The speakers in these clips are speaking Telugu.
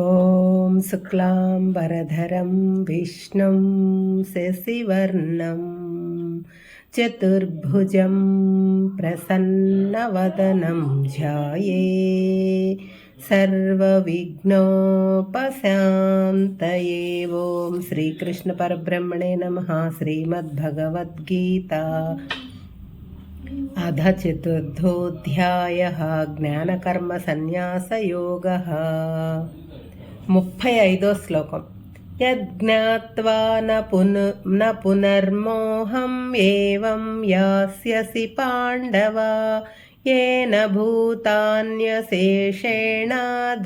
ॐ शुक्लाम्बरधरं विष्णुं शशिवर्णं चतुर्भुजं प्रसन्नवदनं ध्याये सर्वविघ्नोपशान्तये ॐ श्रीकृष्णपरब्रह्मणे नमः श्रीमद्भगवद्गीता अध चतुर्थोऽध्यायः ज्ञानकर्मसन्न्यासयोगः ముప్పై ఐదో శ్లోకం యజ్ఞాత్వా న పును న పునర్మోహం ఏవం యాస్యసి పాండవ ఏన భూతాన్యశేషేణ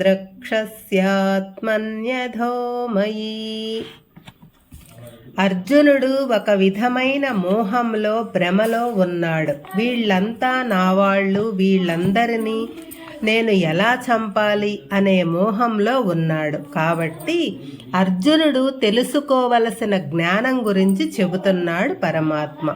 ద్రక్షస్యాత్మన్యథో మయి అర్జునుడు ఒక విధమైన మోహంలో భ్రమలో ఉన్నాడు. వీళ్ళంతా నావాళ్ళు వీళ్ళందరినీ నేను ఎలా చంపాలి అనే మోహంలో ఉన్నాడు. కాబట్టి అర్జునుడు తెలుసుకోవలసిన జ్ఞానం గురించి చెబుతున్నాడు పరమాత్మ.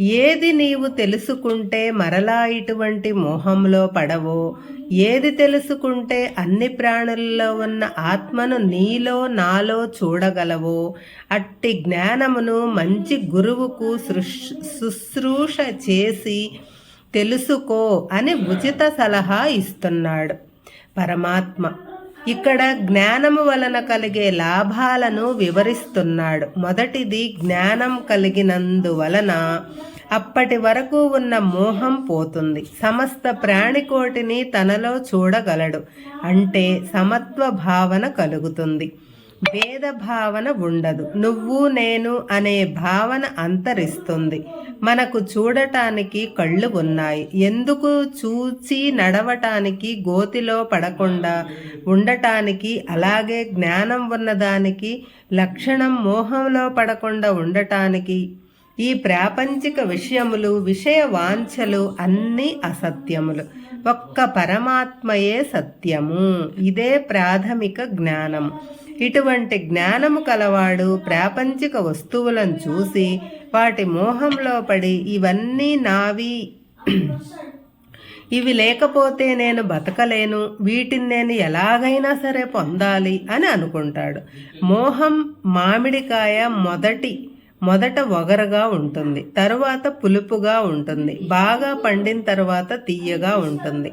ఏది నీవు తెలుసుకుంటే మరలా ఇటువంటి మోహంలో పడవో ఏది తెలుసుకుంటే అన్ని ప్రాణుల్లో ఉన్న ఆత్మను నీలో నాలో చూడగలవో అట్టి జ్ఞానమును మంచి గురువుకు శుశ్రూష చేసి తెలుసుకో అని ఉచిత సలహా ఇస్తున్నాడు. పరమాత్మ ఇక్కడ జ్ఞానము వలన కలిగే లాభాలను వివరిస్తున్నాడు. మొదటిది జ్ఞానం కలిగినందువలన అప్పటి వరకు ఉన్న మోహం పోతుంది. సమస్త ప్రాణికోటిని తనలో చూడగలడు. అంటే సమత్వ భావన కలుగుతుంది. భేద భావన ఉండదు. నువ్వు నేను అనే భావన అంతరిస్తుంది. మనకు చూడటానికి కళ్ళు ఉన్నాయి. ఎందుకు చూచి నడవటానికి గోతిలో పడకుండా ఉండటానికి అలాగే జ్ఞానం ఉన్నదానికి లక్షణం మోహంలో పడకుండా ఉండటానికి? ఈ ప్రాపంచిక విషయములు విషయ వాంఛలు అన్నీ అసత్యములు. ఒక్క పరమాత్మయే సత్యము. ఇదే ప్రాథమిక జ్ఞానం ఇటువంటి జ్ఞానము కలవాడు ప్రాపంచిక వస్తువులను చూసి వాటి మోహంలో పడి ఇవన్నీ నావి. ఇవి లేకపోతే నేను బతకలేను వీటిని నేను ఎలాగైనా సరే పొందాలి అని అనుకుంటాడు. మోహం మామిడికాయ మొదటి మొదట ఒగరగా ఉంటుంది తరువాత పులుపుగా ఉంటుంది బాగా పండిన తర్వాత తీయగా ఉంటుంది.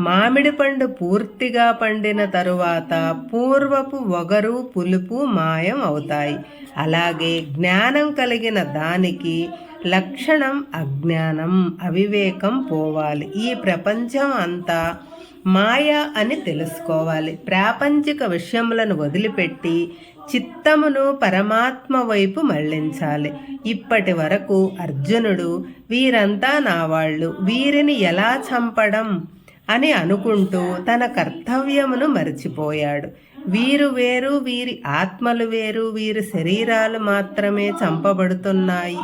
మామిడి పండు పూర్తిగా పండిన తరువాత పూర్వపు ఒగరు పులుపు మాయం అవుతాయి. అలాగే జ్ఞానం కలిగిన దానికి లక్షణం అజ్ఞానం అవివేకం పోవాలి. ఈ ప్రపంచం అంతా మాయా అని తెలుసుకోవాలి. ప్రాపంచిక విషయములను వదిలిపెట్టి చిత్తమును పరమాత్మ వైపు మళ్ళించాలి. ఇప్పటి వరకు అర్జునుడు వీరంతా నా వాళ్ళు వీరిని ఎలా చంపడం? అని అనుకుంటూ తన కర్తవ్యమును మరిచిపోయాడు. వీరు వేరు వీరి ఆత్మలు వేరు వీరి శరీరాలు మాత్రమే చంపబడుతున్నాయి.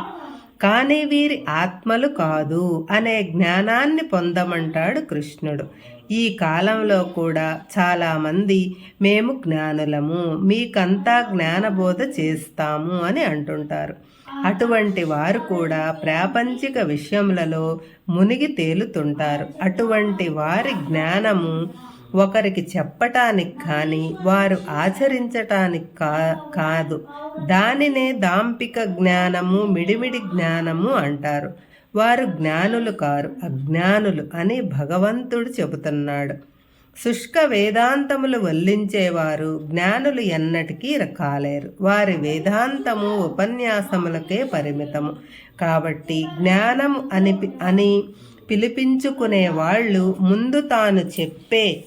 కానీ వీరి ఆత్మలు కాదు అనే జ్ఞానాన్ని పొందమంటాడు కృష్ణుడు. ఈ కాలంలో కూడా చాలామంది మేము జ్ఞానులము మీకంతా జ్ఞానబోధ చేస్తాము అని అంటుంటారు. అటువంటి వారు కూడా ప్రాపంచిక విషయములలో మునిగి తేలుతుంటారు. అటువంటి వారి జ్ఞానము ఒకరికి చెప్పటానికి కానీ వారు ఆచరించటానికి కా కాదు. దానినే దాంపిక జ్ఞానము మిడిమిడి జ్ఞానము అంటారు. వారు జ్ఞానులు కారు అజ్ఞానులు అని భగవంతుడు చెబుతున్నాడు. శుష్క వేదాంతములు వల్లించేవారు జ్ఞానులు ఎన్నటికీ కాలేరు. వారి వేదాంతము ఉపన్యాసములకే పరిమితము. కాబట్టి జ్ఞానం అని అని పిలిపించుకునే వాళ్ళు ముందు తాను చెప్పే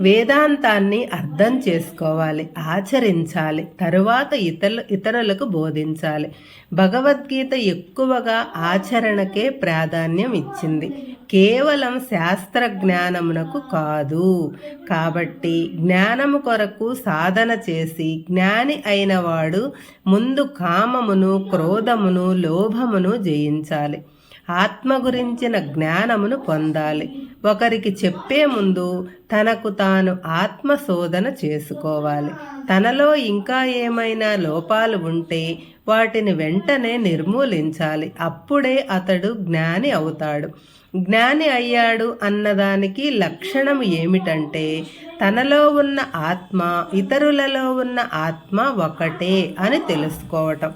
వేదాంతాన్ని అర్థం చేసుకోవాలి ఆచరించాలి తరువాత ఇతరులు ఇతరులకు బోధించాలి. భగవద్గీత ఎక్కువగా ఆచరణకే ప్రాధాన్యం ఇచ్చింది. కేవలం శాస్త్ర జ్ఞానమునకు కాదు. కాబట్టి జ్ఞానము కొరకు సాధన చేసి జ్ఞాని అయినవాడు ముందు కామమును క్రోధమును లోభమును జయించాలి. ఆత్మ గురించిన జ్ఞానమును పొందాలి. ఒకరికి చెప్పే ముందు తనకు తాను ఆత్మ శోధన చేసుకోవాలి. తనలో ఇంకా ఏమైనా లోపాలు ఉంటే వాటిని వెంటనే నిర్మూలించాలి. అప్పుడే అతడు జ్ఞాని అవుతాడు. జ్ఞాని అయ్యాడు అన్నదానికి లక్షణం ఏమిటంటే తనలో ఉన్న ఆత్మ ఇతరులలో ఉన్న ఆత్మ ఒకటే అని తెలుసుకోవటం.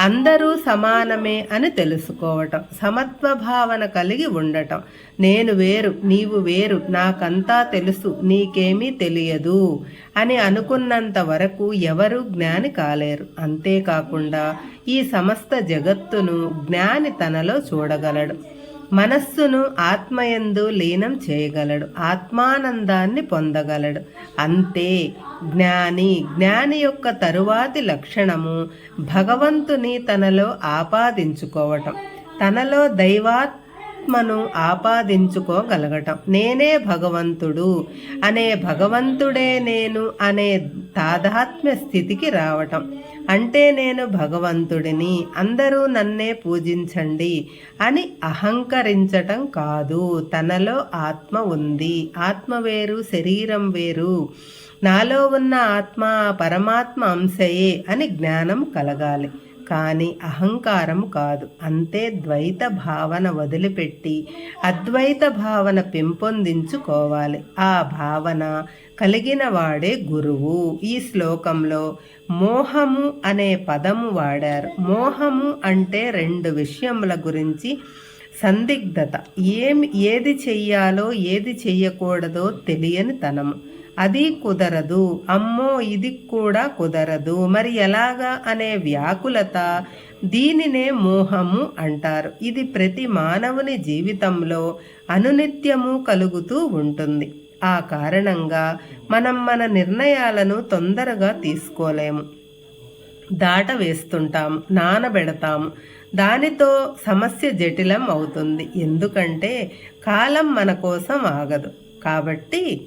అందరూ సమానమే అని తెలుసుకోవటం సమత్వ భావన కలిగి ఉండటం. నేను వేరు నీవు వేరు నాకంతా తెలుసు నీకేమీ తెలియదు అని అనుకున్నంత వరకు ఎవరు జ్ఞాని కాలేరు. అంతేకాకుండా ఈ సమస్త జగత్తును జ్ఞాని తనలో చూడగలడు. మనస్సును ఆత్మయందు లీనం చేయగలడు. ఆత్మానందాన్ని పొందగలడు. అంతే. జ్ఞాని. జ్ఞాని యొక్క తరువాతి లక్షణము భగవంతుని తనలో ఆపాదించుకోవటం. తనలో ఆత్మను ఆపాదించుకోగలగటం. నేనే భగవంతుడు అనే భగవంతుడే నేను అనే తాదాత్మ్య స్థితికి రావటం. అంటే నేను భగవంతుడిని అందరూ నన్నే పూజించండి అని అహంకరించటం కాదు. తనలో ఆత్మ ఉంది. ఆత్మ వేరు శరీరం వేరు. నాలో ఉన్న ఆత్మ పరమాత్మ అంశయే అని జ్ఞానం కలగాలి. కానీ అహంకారం కాదు. అంతే ద్వైత భావన వదిలిపెట్టి అద్వైత భావన పెంపొందించుకోవాలి. ఆ భావన కలిగిన వాడే గురువు. ఈ శ్లోకంలో మోహము అనే పదము వాడారు. మోహము అంటే రెండు విషయముల గురించి సందిగ్ధత. ఏమి ఏది చెయ్యాలో ఏది చెయ్యకూడదో తెలియని తనము. అది కుదరదు. అమ్మో ఇది కూడా కుదరదు. మరి ఎలాగా అనే వ్యాకులత దీనినే మోహము అంటారు. ఇది ప్రతి మానవుని జీవితంలో అనునిత్యము కలుగుతూ ఉంటుంది. ఆ కారణంగా మనం మన నిర్ణయాలను తొందరగా తీసుకోలేము. దాట వేస్తుంటాము నానబెడతాము దానితో సమస్య జటిలం అవుతుంది. ఎందుకంటే కాలం మన కోసం ఆగదు. కాబట్టి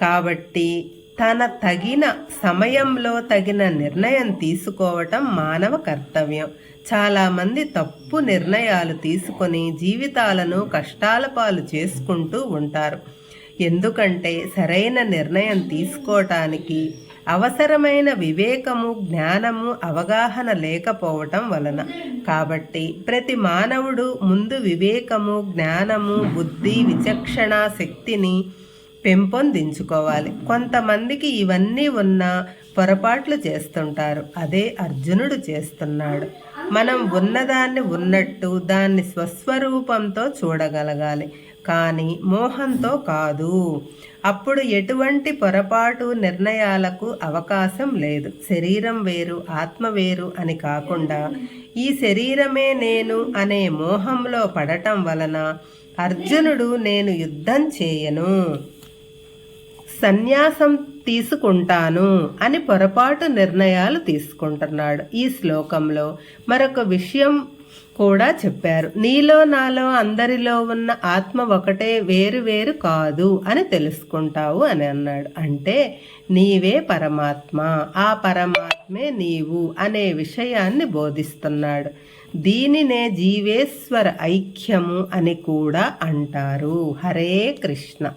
కాబట్టి తన తగిన సమయంలో తగిన నిర్ణయం తీసుకోవటం మానవ కర్తవ్యం. చాలామంది తప్పు నిర్ణయాలు తీసుకొని జీవితాలను కష్టాల పాలు చేసుకుంటూ ఉంటారు. ఎందుకంటే సరైన నిర్ణయం తీసుకోవటానికి అవసరమైన వివేకము జ్ఞానము అవగాహన లేకపోవటం వలన. కాబట్టి ప్రతి మానవుడు ముందు వివేకము జ్ఞానము బుద్ధి విచక్షణ శక్తిని పెంపొందించుకోవాలి. కొంతమందికి ఇవన్నీ ఉన్న పొరపాట్లు చేస్తుంటారు. అదే అర్జునుడు చేస్తున్నాడు. మనం ఉన్నదాన్ని ఉన్నట్టు దాన్ని స్వస్వరూపంతో చూడగలగాలి. కానీ మోహంతో కాదు. అప్పుడు ఎటువంటి పొరపాటు నిర్ణయాలకు అవకాశం లేదు. శరీరం వేరు ఆత్మ వేరు అని కాకుండా ఈ శరీరమే నేను అనే మోహంలో పడటం వలన అర్జునుడు నేను యుద్ధం చేయను. సన్యాసం తీసుకుంటాను అని పొరపాటు నిర్ణయాలు తీసుకుంటున్నాడు. ఈ శ్లోకంలో మరొక విషయం కూడా చెప్పారు. నీలో నాలో అందరిలో ఉన్న ఆత్మ ఒకటే వేరు వేరు కాదు అని తెలుసుకుంటావు అని అన్నాడు. అంటే నీవే పరమాత్మ ఆ పరమాత్మే నీవు అనే విషయాన్ని బోధిస్తున్నాడు. దీనినే జీవేశ్వర ఐక్యము అని కూడా అంటారు. హరే కృష్ణ.